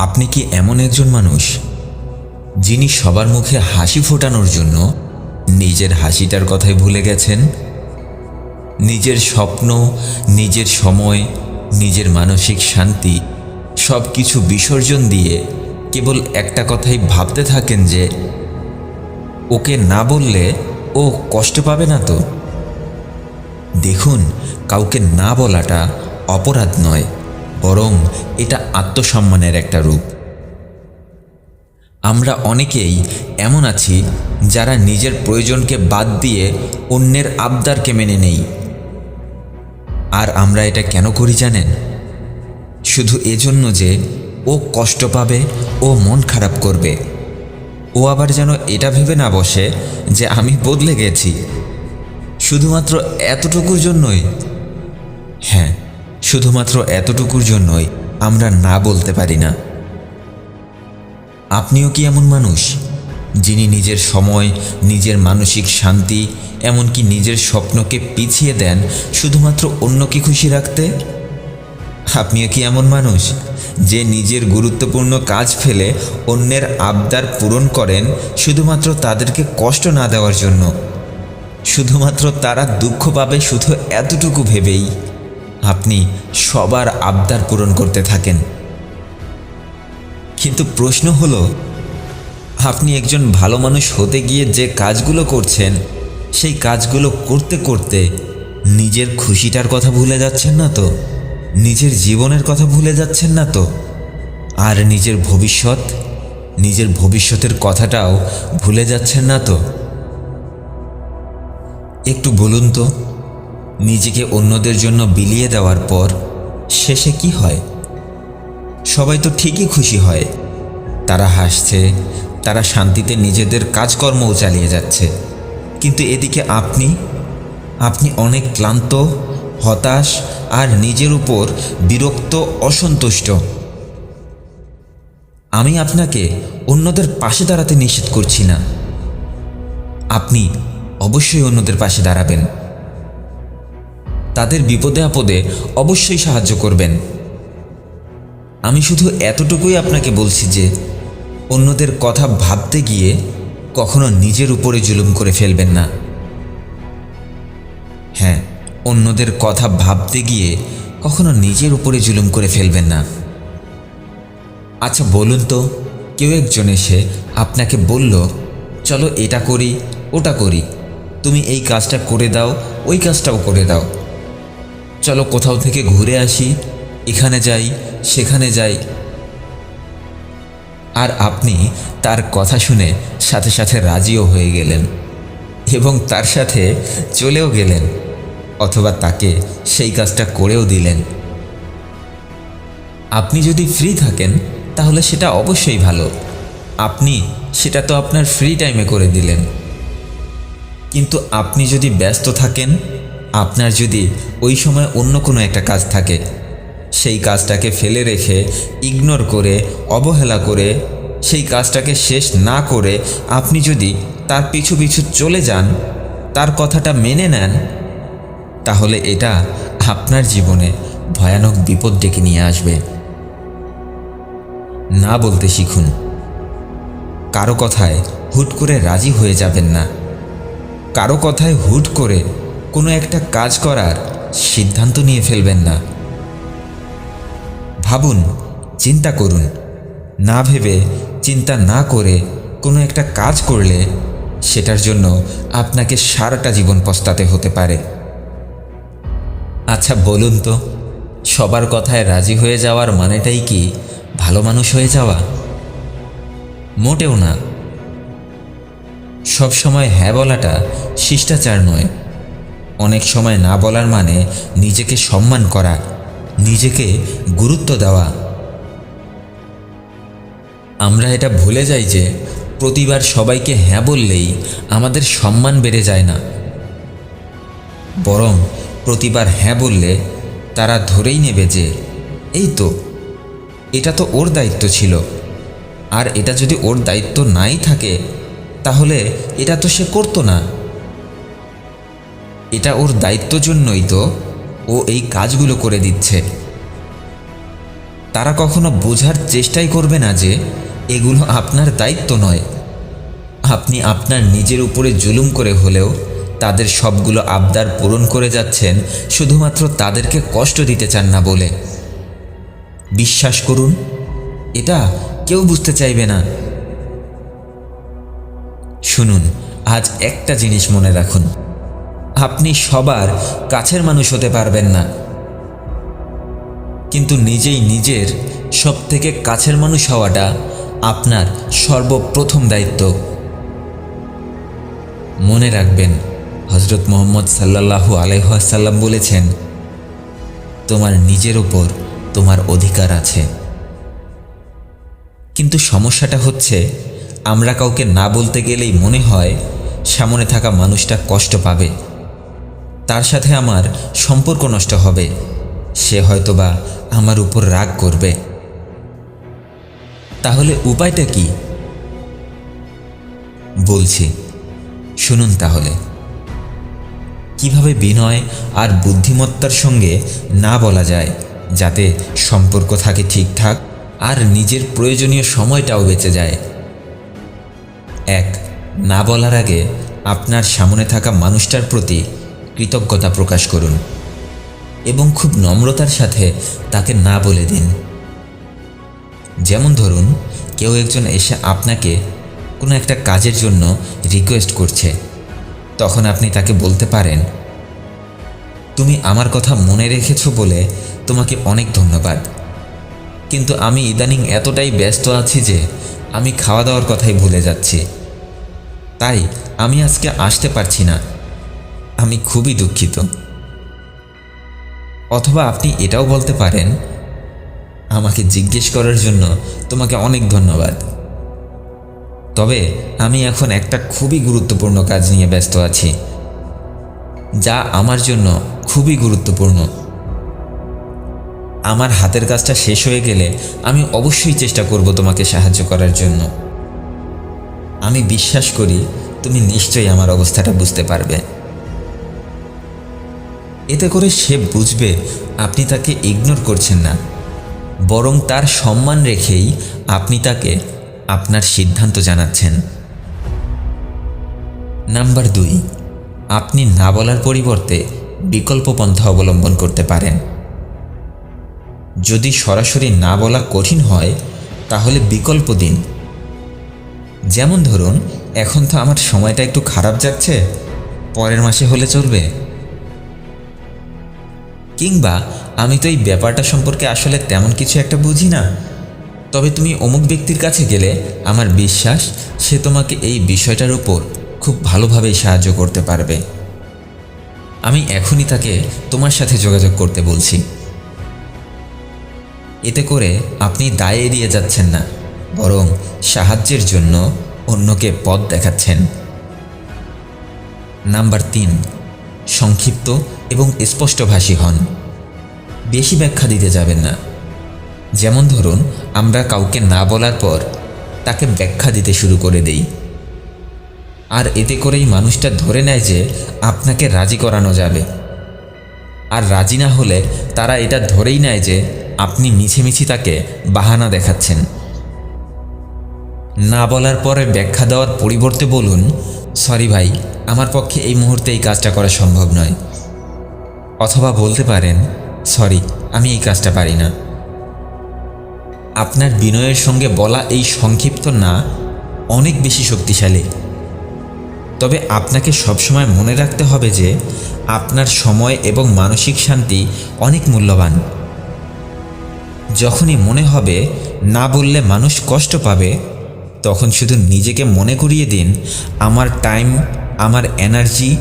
আপনি কি এমন একজন মানুষ যিনি সবার মুখে হাসি ফোটানোর জন্য নিজের হাসিটার কথাই ভুলে গেছেন? নিজের স্বপ্ন, নিজের সময়, নিজের মানসিক শান্তি সব কিছু বিসর্জন দিয়ে কেবল একটা কথাই ভাবতে থাকেন যে, ওকে না বললে ও কষ্ট পাবে না তো? দেখুন, কাউকে না বলাটা অপরাধ নয়। বরং এটা আত্মসম্মানের একটা রূপ। আমরা অনেকেই এমন আছি যারা নিজের প্রয়োজনকে বাদ দিয়ে অন্যের আবদারকে মেনে নেই। আর আমরা এটা কেন করি জানেন? শুধু এজন্য যে ও কষ্ট পাবে, ও মন খারাপ করবে। ও আবার যেন এটা ভেবে না বসে যে আমি বদলে গেছি। শুধুমাত্র এতটুকুর জন্যই। হ্যাঁ শুধুমাত্র এতটুকুর জন্যই আমরা না বলতে পারি না। আপনিও কি এমন মানুষ, যিনি নিজের সময়, নিজের মানসিক শান্তি, এমনকি নিজের স্বপ্নকে পিছিয়ে দেন শুধুমাত্র অন্যকে খুশি রাখতে? আপনিও কি এমন মানুষ, যে নিজের গুরুত্বপূর্ণ কাজ ফেলে অন্যের আবদার পূরণ করেন শুধুমাত্র তাদেরকে কষ্ট না দেওয়ার জন্য? শুধুমাত্র তারা দুঃখ পাবে শুধু এতটুকু ভেবেই। আপনি সবার আবদার পূরণ করতে থাকেন। কিন্তু প্রশ্ন হলো, আপনি একজন ভালো মানুষ হতে গিয়ে যে কাজগুলো করছেন, সেই কাজগুলো করতে করতে নিজের খুশিটার কথা ভুলে যাচ্ছেন না তো? নিজের জীবনের কথা ভুলে যাচ্ছেন না তো? আর নিজের ভবিষ্যৎ, নিজের ভবিষ্যতের কথাটাও ভুলে যাচ্ছেন না তো? একটু বলুন তো। নিজেকে অন্যদের জন্য বিলিয়ে দেওয়ার পর শেষে কি হয়? সবাই তো ঠিকই খুশি হয়। তারা হাসছে, তারা শান্তিতে নিজেদের কাজকর্মও চালিয়ে যাচ্ছে। কিন্তু এদিকে আপনি আপনি অনেক ক্লান্ত, হতাশ আর নিজের উপর বিরক্ত, অসন্তুষ্ট। আমি আপনাকে অন্যদের পাশে দাঁড়াতে নিষেধ করছি না। আপনি অবশ্যই অন্যদের পাশে দাঁড়াবেন। তাদের বিপদে আপদে অবশ্যই সাহায্য করবেন। আমি শুধু এতটুকুই আপনাকে বলছি যে, অন্যদের কথা ভাবতে গিয়ে কখনো নিজের উপরে জুলুম করে ফেলবেন না। হ্যাঁ অন্যদের কথা ভাবতে গিয়ে কখনো নিজের উপরে জুলুম করে ফেলবেন না। আচ্ছা বলুন তো, কেউ একজন এসে আপনাকে বলল, চলো এটা করি, ওটা করি। তুমি এই কাজটা করে দাও, ওই কাজটাও করে দাও। চলো কোথাও থেকে ঘুরে আসি, এখানে যাই, সেখানে যাই। আর আপনি তার কথা শুনে সাথে সাথে রাজিও হয়ে গেলেন এবং তার সাথে চলেও গেলেন অথবা তাকে সেই কাজটা করেও দিলেন। আপনি যদি ফ্রি থাকেন, তাহলে সেটা অবশ্যই ভালো। আপনি সেটা তো আপনার ফ্রি টাইমে করে দিলেন। কিন্তু আপনি যদি ব্যস্ত থাকেন আপনার যদি ওই সময় অন্য কোনো একটা কাজ থাকে, সেই কাজটাকে ফেলে রেখে ইগনোর করে, অবহেলা করে, সেই কাজটাকে শেষ না করে আপনি যদি তার পিছু পিছু চলে যান, তার কথাটা মেনে নেন, তাহলে এটা আপনার জীবনে ভয়ানক বিপদ ডেকে নিয়ে আসবে। না বলতে শিখুন। কারও কথায় হুট করে রাজি হয়ে যাবেন না। কারও কথায় হুট করে কোনো একটা কাজ করার সিদ্ধান্ত নিয়ে ফেলবেন না। ভাবুন, চিন্তা করুন। না ভেবে, চিন্তা না করে কোনো একটা কাজ করলে সেটার জন্য আপনাকে সারাটা জীবন পস্তাতে হতে পারে। আচ্ছা বলুন তো, সবার কথায় রাজি হয়ে যাওয়ার মানেটাই কি ভালো মানুষ হয়ে যাওয়া? মোটেও না। সব সময় হ্যাঁ বলাটা শিষ্টাচার নয়। অনেক সময় না বলার মানে নিজেকে সম্মান করা, নিজেকে গুরুত্ব দেওয়া। আমরা এটা ভুলে যাই যে প্রতিবার সবাইকে হ্যাঁ বললেই আমাদের সম্মান বেড়ে যায় না। বরং প্রতিবার হ্যাঁ বললে তারা ধরেই নেবে যে, এই তো, এটা তো ওর দায়িত্ব ছিল। আর এটা যদি ওর দায়িত্ব নাই থাকে, তাহলে এটা তো সে করতো না। এটা ওর দায়িত্ব জন্যই তো ও এই কাজগুলো করে দিচ্ছে। তারা কখনো বোঝার চেষ্টাই করবে না যে এগুলো আপনার দায়িত্ব নয়। আপনি আপনার নিজের উপরে জুলুম করে হলেও তাদের সবগুলো আবদার পূরণ করে যাচ্ছেন, শুধুমাত্র তাদেরকে কষ্ট দিতে চান না বলে। বিশ্বাস করুন, এটা কেউ বুঝতে চাইবে না। শুনুন, আজ একটা জিনিস মনে রাখুন। আপনি সবার কাছের মানুষ হতে পারবেন না। কিন্তু নিজেই নিজের সব থেকে কাছের মানুষ হওয়াটা আপনার সর্বপ্রথম দায়িত্ব। মনে রাখবেন হজরত মোহাম্মদ সাল্লাল্লাহু আলাইহাসাল্লাম বলেছেন, তোমার নিজের ওপর তোমার অধিকার আছে। কিন্তু সমস্যাটা হচ্ছে, আমরা কাউকে না বলতে গেলেই মনে হয় সামনে থাকা মানুষটা কষ্ট পাবে। তার সাথে আমার সম্পর্ক নষ্ট হবে। সে হয়তোবা আমার উপর রাগ করবে। তাহলে উপায়টা কি? বলছি, শুনুন তাহলে। কীভাবে বিনয় আর বুদ্ধিমত্তার সঙ্গে না বলা যায়, যাতে সম্পর্ক থাকে ঠিকঠাক আর নিজের প্রয়োজনীয় সময়টাও বেঁচে যায়? এক, না বলার আগে আপনার সামনে থাকা মানুষটার প্রতি কৃতজ্ঞতা প্রকাশ করুন এবং খুব নম্রতার সাথে তাকে না বলে দিন। যেমন ধরুন, কেউ একজন এসে আপনাকে কোনো একটা কাজের জন্য রিকোয়েস্ট করছে। তখন আপনি তাকে বলতে পারেন, তুমি আমার কথা মনে রেখেছো বলে তোমাকে অনেক ধন্যবাদ। কিন্তু আমি ইদানিং এতটাই ব্যস্ত আছি যে আমি খাওয়া দাওয়ার কথাই ভুলে যাচ্ছি। তাই আমি আজকে আসতে পারছি না। আমি খুবই দুঃখিত। অথবা আপনি এটাও বলতে পারেন, আমাকে জিজ্ঞেস করার জন্য তোমাকে অনেক ধন্যবাদ। তবে আমি এখন একটা খুবই গুরুত্বপূর্ণ কাজ নিয়ে ব্যস্ত আছি, যা আমার জন্য খুবই গুরুত্বপূর্ণ। আমার হাতের কাজটা শেষ হয়ে গেলে আমি অবশ্যই চেষ্টা করব তোমাকে সাহায্য করার জন্য। আমি বিশ্বাস করি তুমি নিশ্চয়ই আমার অবস্থাটা বুঝতে পারবে। এতে করে সে বুঝবে আপনি তাকে ইগনোর করছেন না। বরং তার সম্মান রেখেই আপনি তাকে আপনার সিদ্ধান্ত জানাচ্ছেন। নাম্বার দুই, আপনি না বলার পরিবর্তে বিকল্প পন্থা অবলম্বন করতে পারেন। যদি সরাসরি না বলা কঠিন হয়, তাহলে বিকল্প দিন। যেমন ধরুন, এখন তো আমার সময়টা একটু খারাপ যাচ্ছে, পরের মাসে হলে চলবে। কিংবা আমি তো এই ব্যাপারটা সম্পর্কে আসলে তেমন কিছু একটা বুঝি না। তবে তুমি অমুক ব্যক্তির কাছে গেলে আমার বিশ্বাস সে তোমাকে এই বিষয়টার উপর খুব ভালোভাবেই সাহায্য করতে পারবে। আমি এখনই তাকে তোমার সাথে যোগাযোগ করতে বলছি। এতে করে আপনি দায় এড়িয়ে যাচ্ছেন না, বরং সাহায্যের জন্য অন্যকে পথ দেখাচ্ছেন। নাম্বার তিন, সংক্ষিপ্ত এবং স্পষ্টভাষী হন। বেশি ব্যাখ্যা দিতে যাবেন না। যেমন ধরুন, আমরা কাউকে না বলার পর তাকে ব্যাখ্যা দিতে শুরু করে দেই। আর এতে করেই মানুষটা ধরে নেয় যে আপনাকে রাজি করানো যাবে। আর রাজি না হলে তারা এটা ধরেই নেয় যে আপনি মিছিমিছি তাকে বাহানা দেখাচ্ছেন। না বলার পরে ব্যাখ্যা দেওয়ার পরিবর্তে বলুন, সরি ভাই, আমার পক্ষে এই মুহূর্তে এই কাজটা করা সম্ভব নয়। অথবা বলতে পারেন, সরি, আমি এই কাজটা পারি না। আপনার বিনয়ের সঙ্গে বলা এই সংক্ষিপ্ত না অনেক বেশি শক্তিশালী। তবে আপনাকে সবসময় মনে রাখতে হবে যে, আপনার সময় এবং মানসিক শান্তি অনেক মূল্যবান। যখনই মনে হবে, না বললে মানুষ কষ্ট পাবে, তখন শুধু নিজেকে মনে করিয়ে দিন, আমার টাইম, আমার এনার্জি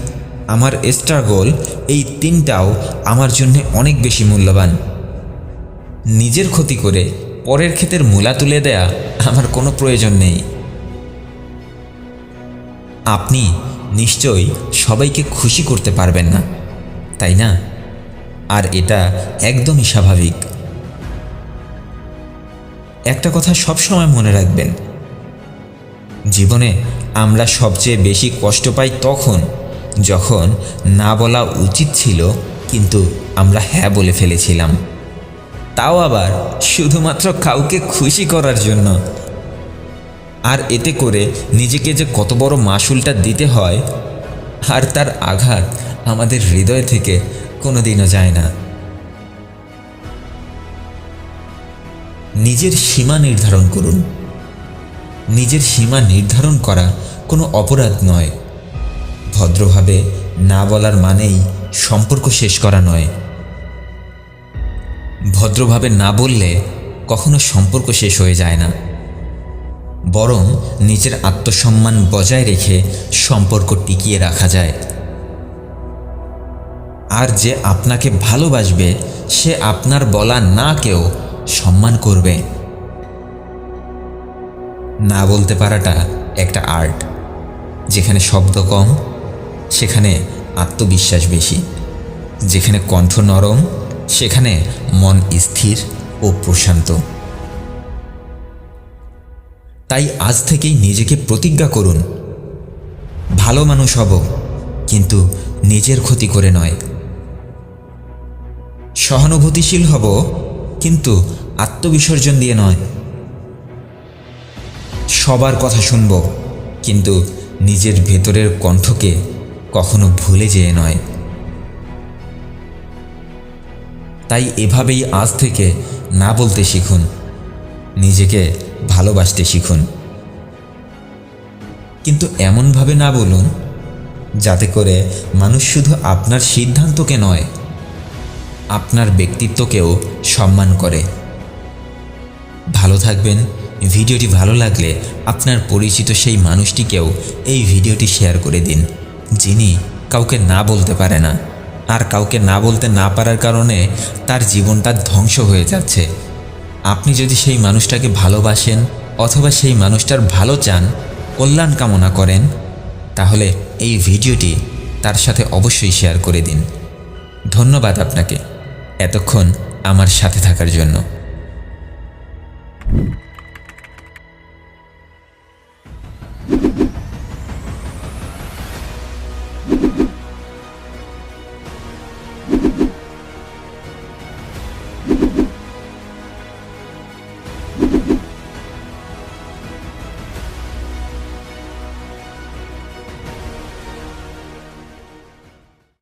আমার স্ট্রাগল এই তিনটাও আমার জন্য অনেক বেশি মূল্যবান। নিজের ক্ষতি করে পরের ক্ষেতের মূলা তুলে দেয়া আমার কোনো প্রয়োজন নেই। আপনি নিশ্চয়ই সবাইকে খুশি করতে পারবেন না, তাই না? আর এটা একদমই স্বাভাবিক। একটা কথা সবসময় মনে রাখবেন, জীবনে আমরা সবচেয়ে বেশি কষ্ট পাই তখন যখন না বলা উচিত ছিল, কিন্তু আমরা হ্যাঁ বলে ফেলেছিলাম। তাও আবার শুধুমাত্র কাউকে খুশি করার জন্য। আর এতে করে নিজেকে যে কত বড় মাসুলটা দিতে হয়, আর তার আঘাত আমাদের হৃদয় থেকে কোনোদিনও যায় না। নিজের সীমা নির্ধারণ করুন। নিজের সীমা নির্ধারণ করা কোনো অপরাধ নয়। ভদ্রভাবে না বলার মানেই সম্পর্ক শেষ করা নয়। ভদ্রভাবে না বললে কখনো সম্পর্ক শেষ হয়ে যায় না। বরং নিজের আত্মসম্মান বজায় রেখে সম্পর্ক টিকিয়ে রাখা যায়। আর যে আপনাকে ভালোবাসবে, সে আপনার বলা না কেউ সম্মান করবে। না বলতে পারাটা একটা আর্ট, যেখানে শব্দ কম সেখানে আত্মবিশ্বাস বেশি, যেখানে কণ্ঠ নরম, সেখানে মন স্থির ও প্রশান্ত। তাই আজ থেকেই নিজেকে প্রতিজ্ঞা করুন, ভালো মানুষ হব, কিন্তু নিজের ক্ষতি করে নয়। সহানুভূতিশীল হব, কিন্তু আত্মবিসর্জন দিয়ে নয়। সবার কথা শুনব, কিন্তু নিজের ভেতরের কণ্ঠকে কখনো ভুলে যেয়ে নয়। তাই এভাবেই আজ থেকে না বলতে শিখুন, নিজেকে ভালোবাসতে শিখুন। কিন্তু এমনভাবে না বলুন, যাতে করে মানুষ শুধু আপনার সিদ্ধান্তকে নয়, আপনার ব্যক্তিত্বকেও সম্মান করে। ভালো থাকবেন, ভিডিওটি ভালো লাগলে আপনার পরিচিত সেই মানুষটিকেও এই ভিডিওটি শেয়ার করে দিন। যিনি কাউকে না বলতে পারে না। আর কাউকে না বলতে না পারার কারণে তার জীবনটা ধ্বংস হয়ে যাচ্ছে। আপনি যদি সেই মানুষটাকে ভালোবাসেন অথবা সেই মানুষটার ভালো চান, কল্যাণ কামনা করেন, তাহলে এই ভিডিওটি তার সাথে অবশ্যই শেয়ার করে দিন। ধন্যবাদ আপনাকে। এতক্ষণ আমার সাথে থাকার জন্য।